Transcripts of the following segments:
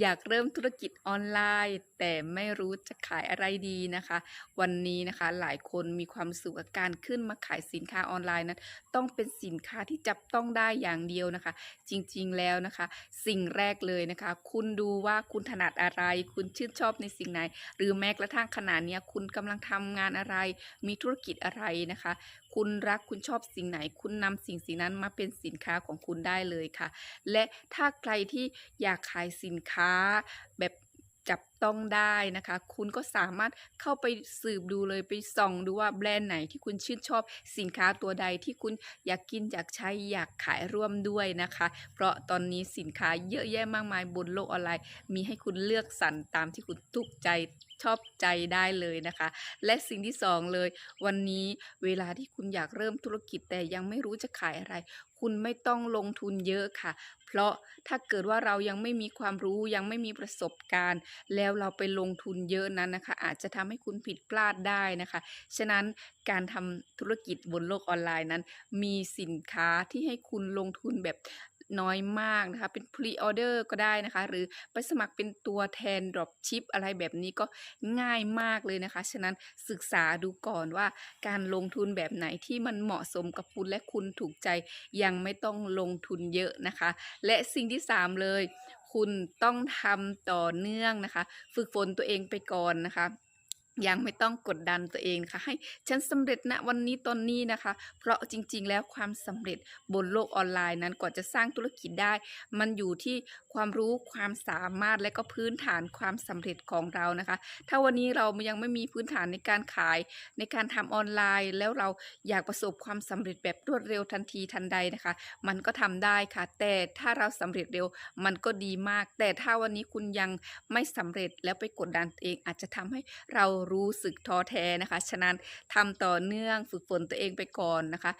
อยากเริ่มธุรกิจออนไลน์ แต่ไม่รู้จะขายอะไรดีนะคะ วันนี้นะคะหลายคนมีความสุขกับการขึ้นมาขายสินค้าออนไลน์นั้นต้องเป็นสินค้าที่จับต้องได้อย่างเดียวนะคะ จริงๆแล้วนะคะ สิ่งแรกเลยนะคะ คุณดูว่าคุณถนัดอะไร คุณชื่นชอบในสิ่งไหน หรือแม้กระทั่งขณะเนี้คุณกำลังทำงานอะไร มีธุรกิจอะไรนะคะ คุณรักคุณชอบสิ่งไหน คุณนำสิ่งสิ่งนั้นมาเป็นสินค้าของคุณได้เลยค่ะ และถ้าใครที่อยากขายสินค้าแบบจับ ต้องได้นะคะ คุณก็สามารถเข้าไปสืบดูเลยไปส่องดูว่าแบรนด์ไหนที่คุณชื่นชอบสินค้าตัวใดที่คุณอยากกินอยากใช้อยากขายร่วมด้วยนะคะ เพราะตอนนี้สินค้าเยอะแยะมากมายบนโลกออนไลน์ มีให้คุณเลือกสรรตามที่คุณทุกใจชอบใจได้เลยนะคะ และสิ่งที่สองเลย วันนี้เวลาที่คุณอยากเริ่มธุรกิจแต่ยังไม่รู้จะขายอะไร คุณไม่ต้องลงทุนเยอะค่ะ เพราะถ้าเกิดว่าเรายังไม่มีความรู้ยังไม่มีประสบการณ์ แล้วแล้วเราไปลงทุนเยอะนั้นนะคะ อาจจะทำให้คุณผิดพลาดได้นะคะ ฉะนั้นการทำธุรกิจบนโลกออนไลน์นั้น มีสินค้าที่ให้คุณลงทุนแบบน้อยมากนะคะ เป็นพรีออเดอร์ก็ได้นะคะ หรือไปสมัครเป็นตัวแทน drop ship อะไรแบบนี้ก็ง่ายมากเลยนะคะ ฉะนั้นศึกษาดูก่อนว่าการลงทุนแบบไหนที่มันเหมาะสมกับคุณและคุณถูกใจยังไม่ต้องลงทุนเยอะนะคะ และสิ่งที่ 3 เลย คุณต้องทำต่อเนื่องนะคะ ฝึกฝนตัวเองไปก่อนนะคะ ยังไม่ต้องกดดันตัวเองค่ะให้ฉันสำเร็จณวันนี้ตอนนี้นะคะ เพราะจริง ๆ แล้วความสำเร็จบนโลกออนไลน์นั้นกว่าจะสร้างธุรกิจได้ มันอยู่ที่ความรู้ความสามารถและก็พื้นฐานความสำเร็จของเรานะคะ ถ้าวันนี้เรายังไม่มีพื้นฐานในการขายในการทำออนไลน์ แล้วเราอยากประสบความสำเร็จแบบรวดเร็วทันทีทันใดนะคะ มันก็ทำได้ค่ะ แต่ถ้าเราสำเร็จเร็วมันก็ดีมาก แต่ถ้าวันนี้คุณยังไม่สำเร็จแล้วไปกดดันตัวเองอาจจะทำให้เรารู้สึกท้อแท้นะคะ ฉะนั้นทำต่อเนื่องฝึกฝนตัวเองไปก่อนนะคะ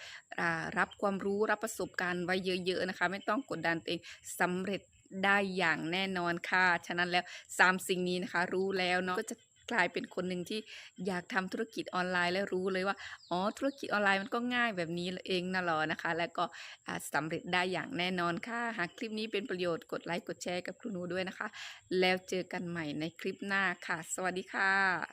รับความรู้รับประสบการณ์ไว้เยอะๆนะคะ ไม่ต้องกดดันตัวเองสำเร็จได้อย่างแน่นอนค่ะ ฉะนั้นแล้วสามสิ่งนี้นะคะ รู้แล้วเนาะก็จะกลายเป็นคนหนึ่งที่อยากทำธุรกิจออนไลน์และรู้เลยว่า อ๋อ ธุรกิจออนไลน์มันก็ง่ายแบบนี้เองนะหรอนะคะ แล้วก็อ่าสำเร็จได้อย่างแน่นอนค่ะ หากคลิปนี้เป็นประโยชน์กดไลค์กดแชร์กับครูนูด้วยนะคะ แล้วเจอกันใหม่ในคลิปหน้าค่ะ สวัสดีค่ะ